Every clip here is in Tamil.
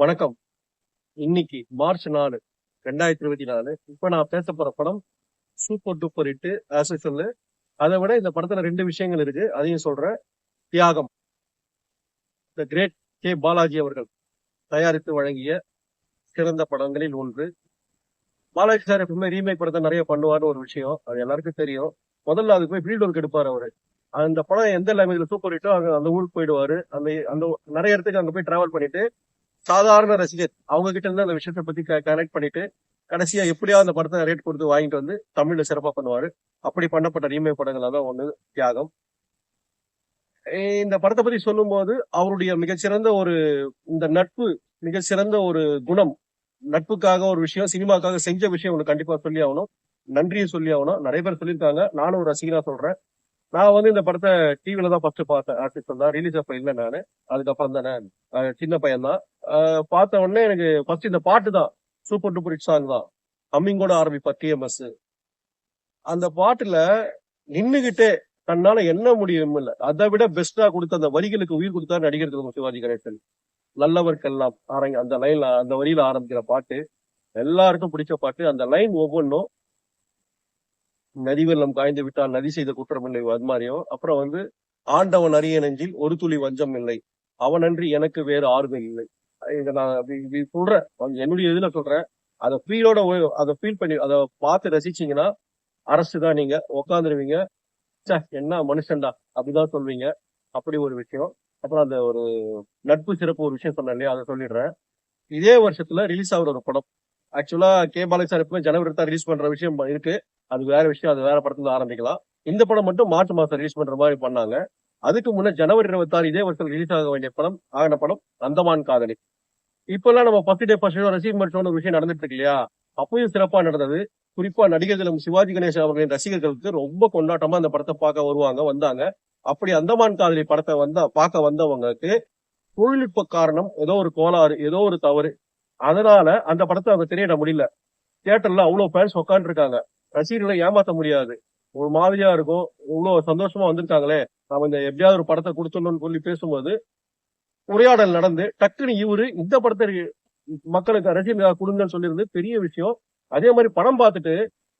வணக்கம். இன்னைக்கு மார்ச் நாலு ரெண்டாயிரத்தி இருபத்தி நாலு. இப்ப நான் பேச போற படம் சூப்பர் டூப்பர் இட்டு ஆஸ் சொல்லு அதை விட இந்த படத்துல ரெண்டு விஷயங்கள் இருக்கு. அதையும் சொல்றேன். தியாகம். த கிரேட் கே பாலாஜி அவர்கள் தயாரித்து வழங்கிய சிறந்த படங்களில் ஒன்று. பாலாஜி சார் எப்பவுமே ரீமேக் படத்தை நிறைய பண்ணுவார்னு ஒரு விஷயம். அது எல்லாருக்கும் தெரியும். முதல்ல அதுக்கு போய் ஃபீல்டு ஒர்க் எடுப்பார் அவரு. அந்த படம் எந்த லாங்குவேஜ்ல சூப்பர் ஹிட்டோ அங்க அந்த ஊருக்கு போயிடுவாரு. அந்த அந்த நிறைய இடத்துக்கு அங்க போய் டிராவல் பண்ணிட்டு சாதாரண ரசிகர். அவங்க கிட்ட இருந்து அந்த விஷயத்தை பத்தி கனெக்ட் பண்ணிட்டு கடைசியா எப்படியா அந்த படத்தை ரேட் கொடுத்து வாங்கிட்டு வந்து தமிழ்ல சிறப்பா பண்ணுவாரு. அப்படி பண்ணப்பட்ட ரீமே படங்கள் தான் ஒண்ணு தியாகம். இந்த படத்தை பத்தி சொல்லும்போது அவருடைய மிகச்சிறந்த ஒரு இந்த நட்பு மிகச்சிறந்த ஒரு குணம் நட்புக்காக ஒரு விஷயம் சினிமாக்காக செஞ்ச விஷயம் ஒண்ணு கண்டிப்பா சொல்லி ஆகணும். நன்றியை சொல்லி ஆகணும். நிறைய பேர் சொல்லியிருக்காங்க. நானும் ஒரு ரசிகனா சொல்றேன். நான் வந்து இந்த படத்தை டிவில தான் ஃபர்ஸ்ட் பார்த்தேன் ஆர்டிஸ்ட் தான். ரிலீஸ் அப்ப இல்லை நானு. அதுக்கப்புறம் தானே சின்ன பையன் தான் பார்த்த உடனே எனக்கு ஃபர்ஸ்ட் இந்த பாட்டு தான். சூப்பர் டூப்பர் ஹிட் சாங் தான். அம்மிங்கோட ஆரம்பிப்பா டிஎம்எஸ் அந்த பாட்டுல நின்னுகிட்டே தன்னால என்ன முடியும் இல்ல. அதை விட பெஸ்டா கொடுத்த அந்த வரிகளுக்கு உயிர் கொடுத்தா நடிகர் சிவாஜி கணேசன். நல்லவர்க்கெல்லாம் ஆரங்க அந்த லைன்ல அந்த வரியில ஆரம்பிக்கிற பாட்டு எல்லாருக்கும் பிடிச்ச பாட்டு. அந்த லைன் ஒவ்வொன்றும் நதி வெள்ளம் காய்ந்து விட்டால் நதி செய்த குற்றம் இல்லை அது மாதிரியும். அப்புறம் வந்து ஆண்டவன் அரிய நெஞ்சில் ஒரு துளி வஞ்சம் இல்லை. அவனன்றி எனக்கு வேறு ஆறுதல் இல்லை. இதை நான் இப்படி சொல்றேன். என்னுடைய இதுல சொல்றேன். அதை ஃபீலோட அதை ஃபீல் பண்ணி அதை பார்த்து ரசிச்சீங்கன்னா அரசு தான் நீங்க. உக்காந்துருவீங்க. என்ன மனுஷன்டா? அப்படிதான் சொல்வீங்க. அப்படி ஒரு விஷயம். அப்புறம் அந்த ஒரு நட்பு சிறப்பு ஒரு விஷயம் சொன்னேன் இல்லையா? அதை சொல்லிடுறேன். இதே வருஷத்துல ரிலீஸ் ஆகுற ஒரு படம். ஆக்சுவலா கே. பாலகிருஷ்ணன் சார் எப்பவுமே ஜனவரி தான் ரிலீஸ் பண்ற விஷயம் இருக்கு. அது வேற விஷயம் அது வேற படத்துல ஆரம்பிக்கலாம். இந்த படம் மட்டும் மார்ச் மாசம் ரிலீஸ் பண்ற மாதிரி பண்ணாங்க. அதுக்கு முன்ன ஜனவரி இருபத்தாறு இதே வருஷம் ரிலீஸ் ஆக வேண்டிய படம் ஆகின படம் அந்தமான் காதலி இப்பெல்லாம் நம்ம ஃபர்ஸ்ட் டே ஃபர்ஸ்ட் ஷோ ரசிகர் ஒரு விஷயம் நடந்துட்டு இருக்கு இல்லையா? அப்பயும் சிறப்பா நடந்தது. குறிப்பா நடிகர்களும் சிவாஜி கணேசன் அவர்களின் ரசிகர்களுக்கு ரொம்ப கொண்டாட்டமா அந்த படத்தை பார்க்க வருவாங்க வந்தாங்க. அப்படி அந்தமான் காதலி படத்தை வந்தா பார்க்க வந்தவங்களுக்கு தொழில்நுட்ப காரணம் ஏதோ ஒரு கோளாறு ஏதோ ஒரு தவறு. அதனால அந்த படத்தை அவங்க திரையிட முடியல. தியேட்டர்ல அவ்வளவு ஃபேன்ஸ் உட்காந்துருக்காங்க ரசிகர்களை ஏமாற்ற முடியாது. ஒரு மாதிரியா இருக்கும். இவ்வளவு சந்தோஷமா வந்திருக்காங்களே. நாம இந்த எப்படியாவது ஒரு படத்தை கொடுத்துடணும்னு சொல்லி பேசும்போது உரையாடல் நடந்து டக்குன்னு இவரு இந்த படத்தை மக்களுக்கு ரசிகர்களுக்காக கொடுங்கன்னு சொல்லியிருந்து பெரிய விஷயம். அதே மாதிரி படம் பார்த்துட்டு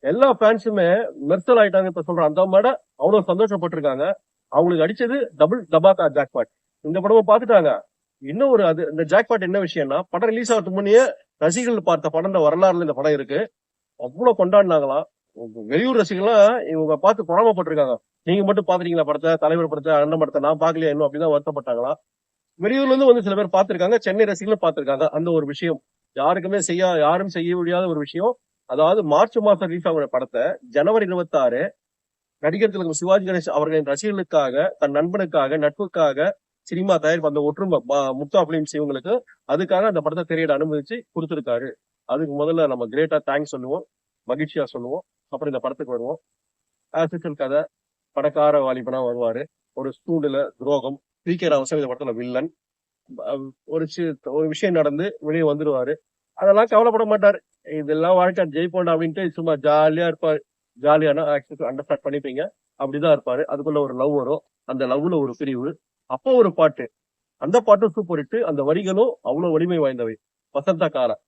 எல்லா ஃபேன்ஸுமே மெர்சல் ஆயிட்டாங்க இப்ப சொல்றேன் அந்த மாதிரி அவ்வளவு சந்தோஷப்பட்டிருக்காங்க. அவங்களுக்கு அடிச்சது டபுள் டபாக்கா ஜாக்பாட் இந்த படமும் பார்த்துட்டாங்க. இன்னும் ஒரு அது இந்த ஜாக்பாட் என்ன விஷயம்னா படம் ரிலீஸ் ஆகிறதுக்கு முன்னே ரசிகர்கள் பார்த்த படம் இந்த வரலாறுல இந்த படம் இருக்கு. அவ்வளவு கொண்டாடினாங்களாம். வெளியூர் ரசிகர்கள்லாம் இவங்க பார்த்து பொறாமப்பட்டிருக்காங்க. நீங்க மட்டும் பாத்துட்டீங்களா படத்தை? தலைவர் படத்தை அண்ணன் படத்தை நான் பாக்கலையா இன்னும் அப்படிதான் வருத்தப்பட்டாங்களா? வெளியூர்ல இருந்து வந்து சில பேர் பார்த்திருக்காங்க சென்னை ரசிகர்களும் பார்த்திருக்காங்க. அந்த ஒரு விஷயம். யாருக்குமே செய்ய யாரும் செய்ய முடியாத ஒரு விஷயம். அதாவது மார்ச் மாசம் ரிலீஸ் ஆகிற படத்தை ஜனவரி இருபத்தி ஆறு நடிகர் திலகம் சிவாஜி கணேஷ் அவர்களின் ரசிகர்களுக்காக தன் நண்பனுக்காக நட்புக்காக சினிமா தயாரிப்பு அந்த ஒற்றுமை ப- முக்தா பிலிம்ஸ் இவங்களுக்கு அதுக்காக அந்த படத்தை திரையிட அனுமதிச்சு கொடுத்துருக்காரு. அதுக்கு முதல்ல நம்ம கிரேட்டா தேங்க்ஸ் சொல்லுவோம். மகிழ்ச்சியா சொல்லுவோம். அப்புறம் இந்த படத்துக்கு வருவோம். ஆசிக்கல் கதை படக்கார வாலிபனா வருவாரு. ஒரு ஸ்டூடுல துரோகம் பி கே ராமசாமி இந்த படத்துல வில்லன் ஒரு ஒரு விஷயம் நடந்து வெளியே வந்துடுவாரு அதெல்லாம் கவலைப்பட மாட்டார். இதெல்லாம் வாழ்க்கை ஜெயிப்போண்டா அப்படின்ட்டு சும்மா ஜாலியா இருப்பார். ஜாலியான அண்டர்ஸ்டாண்ட் பண்ணிப்பீங்க. அப்படிதான் இருப்பாரு. அதுக்குள்ள ஒரு லவ் வரும். அந்த லவ்ல ஒரு பிரிவு. அப்போ ஒரு பாட்டு. அந்த பாட்டும் சூப்பர் ஹிட் அந்த வரிகளும் அவ்வளவு வலிமை வாய்ந்தவை. வசந்த காலம்.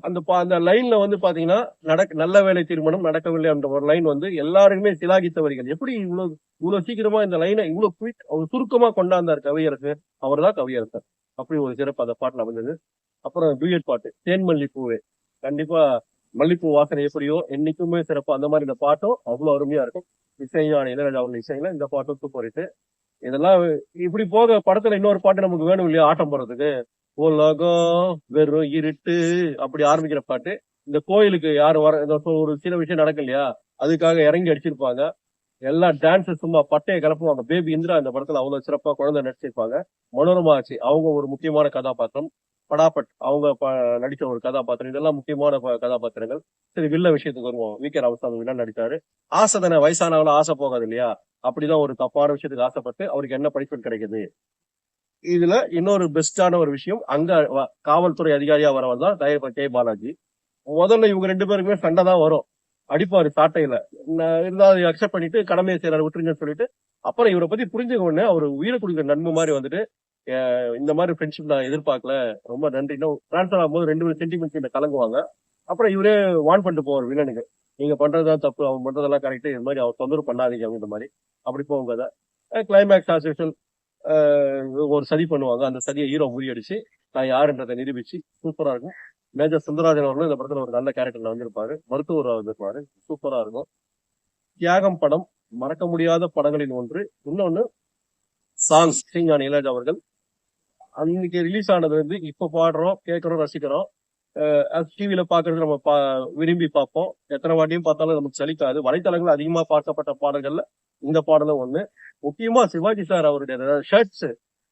அந்த பா- அந்த லைன்ல வந்து பாத்தீங்கன்னா நடக்க நல்ல வேலை திருமணம் நடக்கவில்லை என்ற ஒரு லைன் வந்து எல்லாருக்குமே சிலாகித்தவர்கள் எப்படி இவ்வளவு இவ்வளவு சீக்கிரமா இந்த லைனை இவ்வளவு குயிக் அவர் சுருக்கமா கொண்டாந்தார் கவியரசு? அவர் தான் கவியரசர். அப்படி ஒரு சிறப்பு அந்த பாட்டுல அமைந்தது அப்புறம் டூயட் பாட்டு தேன் மல்லிப்பூவே கண்டிப்பா மல்லிப்பூ வாசனை எப்படியோ என்னைக்குமே சிறப்பு. அந்த மாதிரி இந்த பாட்டும் அவ்வளவு அருமையா இருக்கும். இசைஞான இளையராஜா அவர்கள் இசையில இந்த பாட்டும் சூப்பர் இதெல்லாம் இப்படி போக படத்துல இன்னொரு பாட்டு நமக்கு வேணும் இல்லையா? ஆட்டம் போடுறதுக்கு. உலகம் வெறும் இருட்டு அப்படி ஆரம்பிக்கிற பாட்டு. இந்த கோயிலுக்கு யாரும் வர இந்த ஒரு சில விஷயம் நடக்கும் இல்லையா? அதுக்காக இறங்கி அடிச்சிருப்பாங்க. எல்லா டான்ஸும் சும்மா பட்டையை கிளப்புவாங்க பேபி இந்திரா இந்த படத்துல அவ்வளவு சிறப்பா குழந்தை நடிச்சிருப்பாங்க. மனோரமா ஆச்சு அவங்க ஒரு முக்கியமான கதாபாத்திரம். படாபட் அவங்க ப- நடிச்ச ஒரு கதாபாத்திரம். இதெல்லாம் முக்கியமான கதாபாத்திரங்கள். சரி வில்ல விஷயத்துக்கு வருவோம். வி கே ராமசாமி வில்லன் நடித்தாரு ஆசை தானே வயசானவங்களும் ஆசை போகாது இல்லையா? அப்படிதான் ஒரு தப்பான விஷயத்துக்கு ஆசைப்பட்டு அவருக்கு என்ன பனிஷ்மெண்ட் கிடைக்குது? இதுல இன்னொரு பெஸ்டான ஒரு விஷயம் அங்க வ- காவல்துறை அதிகாரியா வரவர் தான் தயாரிப்பாளர் கே. பாலாஜி. முதல்ல இவங்க ரெண்டு பேருக்குமே சண்டை தான் வரும். அடிப்பாரு சாட்டையில. நான் இருந்தாலும் அக்செப்ட் பண்ணிட்டு கடமையை செய்யறாரு விட்டுருங்கன்னு சொல்லிட்டு அப்புறம் இவரை பத்தி புரிஞ்சுக்க உடனே அவர் உயிரை கொடுக்குற நன்மை மாதிரி வந்துட்டு இந்த மாதிரி ஃப்ரெண்ட்ஷிப் நான் எதிர்பார்க்கல. ரொம்ப நன்றி இன்னும் டிரான்ஸ்ஃபர் ஆகும்போது ரெண்டு பேரும் சென்டிமெண்ட் கலங்குவாங்க. அப்புறம் இவரே வான் பண்ணிட்டு போவார் வில்லனுக்கு. நீங்க பண்றதுதான் தப்பு அவன் பண்றதெல்லாம் கரெக்ட் இது மாதிரி அவர் தொந்தரவு பண்ணாதீங்க அப்படின்ற மாதிரி. அப்படி போகும் கதை கிளைமேக்ஸ் ஆசிஷன் ஒரு சதி பண்ணுவாங்க. அந்த சதியை ஹீரோ முறியடிச்சு நான் யாருன்றதை நிரூபிச்சு சூப்பரா இருக்கும். மேஜர் சுந்தரராஜன் அவர்களும் இந்த படத்துல ஒரு நல்ல கேரக்டர்ல வந்திருப்பாரு. மருத்துவராக வந்திருப்பாரு. சூப்பரா இருக்கும். தியாகம் படம் மறக்க முடியாத படங்களில் ஒன்று. இன்னொன்னு சாங்ஸ் ஸ்ரீஞானி இளையராஜா அவர்கள் அன்னைக்கு ரிலீஸ் ஆனது வந்து இப்ப பாடுறோம் கேட்கறோம் ரசிக்கிறோம். டிவியில பாக்குறது நம்ம பா விரும்பி பார்ப்போம். எத்தனை வாட்டியும் பார்த்தாலும் நமக்கு சலிக்காது. வலைத்தளங்கள் அதிகமா பார்க்கப்பட்ட பாடல்கள்ல இந்த பாடலும் ஒண்ணு. முக்கியமா சிவாஜி சார் அவருடைய ஷர்ட்ஸ்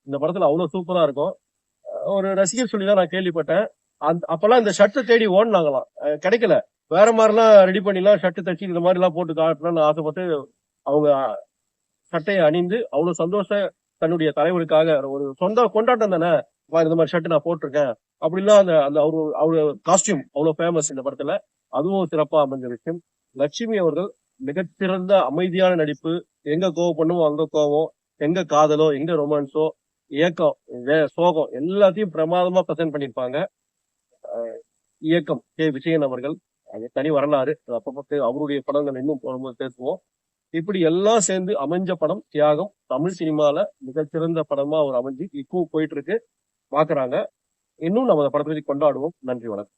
இந்த படத்துல அவ்வளவு சூப்பரா இருக்கும். ஒரு ரசிகர் சொல்லி தான் நான் கேள்விப்பட்டேன். அந்த அப்பெல்லாம் இந்த ஷர்ட்டை தேடி ஓடினாங்களாம். கிடைக்கல. வேற மாதிரிலாம் ரெடி பண்ணிலாம் ஷர்ட் தச்சு இந்த மாதிரி எல்லாம் போட்டு காட்டணும்னு ஆசைப்பட்டு அவங்க சட்டையை அணிந்து அவ்வளவு சந்தோஷ தன்னுடைய தலைவருக்காக ஒரு சொந்த கொண்டாட்டம் தானே? இந்த மாதிரி ஷர்ட் நான் போட்டிருக்கேன். அப்படிலாம் அந்த அந்த அவரு அவரு காஸ்டியூம் அவ்வளவு ஃபேமஸ் இந்த படத்துல. அதுவும் சிறப்பா அமைஞ்ச விஷயம். லட்சுமி அவர்கள் மிகச்சிறந்த அமைதியான நடிப்பு. எங்க கோவம் பண்ணுமோ அங்க கோவம். எங்க காதலோ எங்க ரொமான்ஸோ ஏக்கம் சோகம் எல்லாத்தையும் பிரமாதமா பிரசன்ட் பண்ணிருப்பாங்க அஹ் இயக்கம் கே. விஜயன் அவர்கள். தனி வரலாறு. அது அப்பப்போ அவருடைய படங்கள் இன்னும் பேசுவோம் இப்படி எல்லாம் சேர்ந்து அமைஞ்ச படம் தியாகம். தமிழ் சினிமால மிகச்சிறந்த படமா அவர் அமைஞ்சு இப்போ போயிட்டு இருக்கு. பாக்குறாங்க. இன்னும் நம்ம அந்த படத்தை பத்தி கொண்டாடுவோம். நன்றி வணக்கம்.